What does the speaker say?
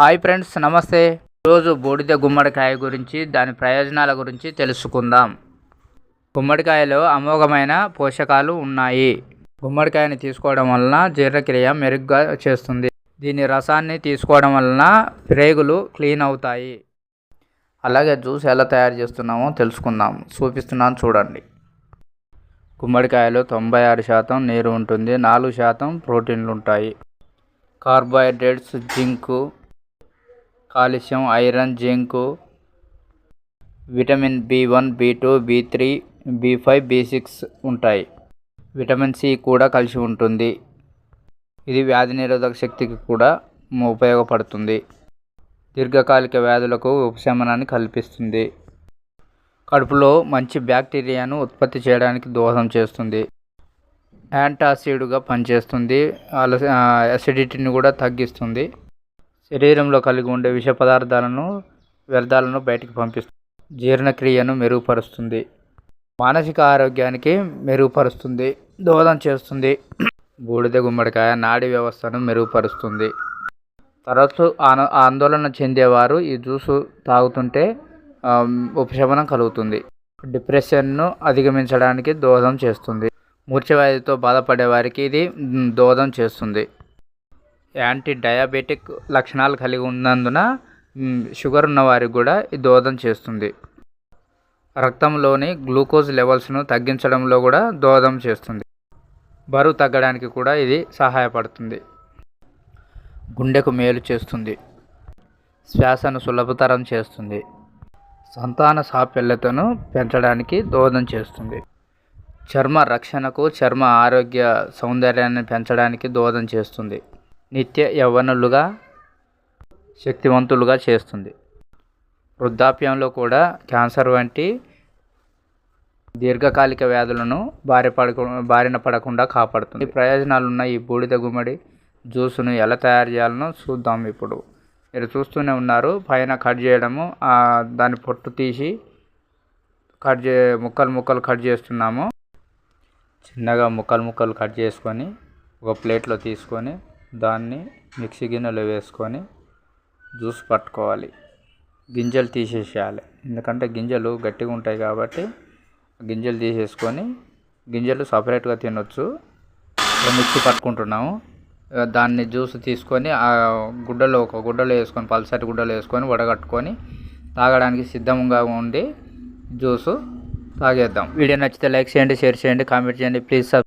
Hi friends నమస్తే. ఈరోజు బూడిద గుమ్మడికాయ గురించి దాని ప్రయోజనాల గురించి తెలుసుకుందాం. గుమ్మడికాయలో అమోఘమైన పోషకాలు ఉన్నాయి. గుమ్మడికాయని తీసుకోవడం వలన జీర్ణక్రియ మెరుగ్గా చేస్తుంది. దీని రసాన్ని తీసుకోవడం వలన ప్రేగులు క్లీన్ అవుతాయి. అలాగే జ్యూస్ ఎలా తయారు చేస్తున్నామో తెలుసుకుందాం. చూపిస్తున్నాను చూడండి. గుమ్మడికాయలో తొంభై ఆరు శాతం నీరు ఉంటుంది నాలుగు శాతం ప్రోటీన్లు ఉంటాయి. Carbohydrates zinc calcium iron zinc vitamin B one B two B three B five B six ఉంటాయి. విటమిన్ సి కూడా కలిసి ఉంటుంది. ఇది వ్యాధి నిరోధక శక్తికి కూడా ఉపయోగపడుతుంది. దీర్ఘకాలిక వ్యాధులకు ఉపశమనాన్ని కల్పిస్తుంది. కడుపులో మంచి బ్యాక్టీరియాను ఉత్పత్తి చేయడానికి దోహదం చేస్తుంది. యాంటాసిడ్గా పనిచేస్తుంది. అలస అసిడిటీని కూడా తగ్గిస్తుంది. శరీరంలో కలిగి ఉండే విష పదార్థాలను వ్యర్థాలను బయటికి పంపిస్తుంది. జీర్ణక్రియను మెరుగుపరుస్తుంది. మానసిక ఆరోగ్యానికి మెరుగుపరుస్తుంది. దోహదం చేస్తుంది. బూడిద గుమ్మడికాయ నాడీ వ్యవస్థను మెరుగుపరుస్తుంది. తరచు ఆన ఆందోళన చెందేవారు ఈ జ్యూసు తాగుతుంటే ఉపశమనం కలుగుతుంది. డిప్రెషన్ను అధిగమించడానికి దోహదం చేస్తుంది. మూర్ఛవ్యాధితో బాధపడే వారికి ఇది దోహదం చేస్తుంది. యాంటీ డయాబెటిక్ లక్షణాలు కలిగి ఉన్నందున షుగర్ ఉన్న వారికి కూడా ఇది దోహదం చేస్తుంది. రక్తంలోని గ్లూకోజ్ లెవెల్స్ను తగ్గించడంలో కూడా దోహదం చేస్తుంది. బరువు తగ్గడానికి కూడా ఇది సహాయపడుతుంది. గుండెకు మేలు చేస్తుంది. శ్వాసను సులభతరం చేస్తుంది. సంతాన సాఫల్యతను పెంచడానికి దోహదం చేస్తుంది. చర్మ రక్షణకు చర్మ ఆరోగ్య సౌందర్యాన్ని పెంచడానికి దోహదం చేస్తుంది. నిత్య యవ్వనులుగా శక్తివంతులుగా చేస్తుంది. వృద్ధాప్యంలో కూడా క్యాన్సర్ వంటి దీర్ఘకాలిక వ్యాధులను బారి పడకు బారిన పడకుండా కాపాడుతుంది. ఈ ప్రయోజనాలు ఉన్న ఈ బూడిద గుమ్మడి జ్యూస్ను ఎలా తయారు చేయాలనో చూద్దాం ఇప్పుడు. మీరు చూస్తూనే ఉన్నారు పైన కట్ చేయడము దాని పొట్టు తీసి కట్ చే ముక్కలు ముక్కలు కట్ చేస్తున్నాము. చిన్నగా ముక్కలు ముక్కలు కట్ చేసుకొని ఒక ప్లేట్లో తీసుకొని దాన్ని మిక్సీ గిన్నెలో వేసుకొని జ్యూస్ పట్టుకోవాలి. గింజలు తీసేసేయాలి. ఎందుకంటే గింజలు గట్టిగా ఉంటాయి కాబట్టి గింజలు తీసేసుకొని గింజలు సపరేట్గా తినొచ్చు. మిక్సీ పట్టుకుంటున్నాము. దాన్ని జ్యూస్ తీసుకొని ఆ గుడ్డలో ఒక గుడ్డలో వేసుకొని పల్సటి గుడ్డలో వేసుకొని వడగట్టుకొని తాగడానికి సిద్ధంగా ఉండి జ్యూసు తాగేద్దాం. వీడియో నచ్చితే లైక్ చేయండి షేర్ చేయండి కామెంట్ చేయండి. Please sub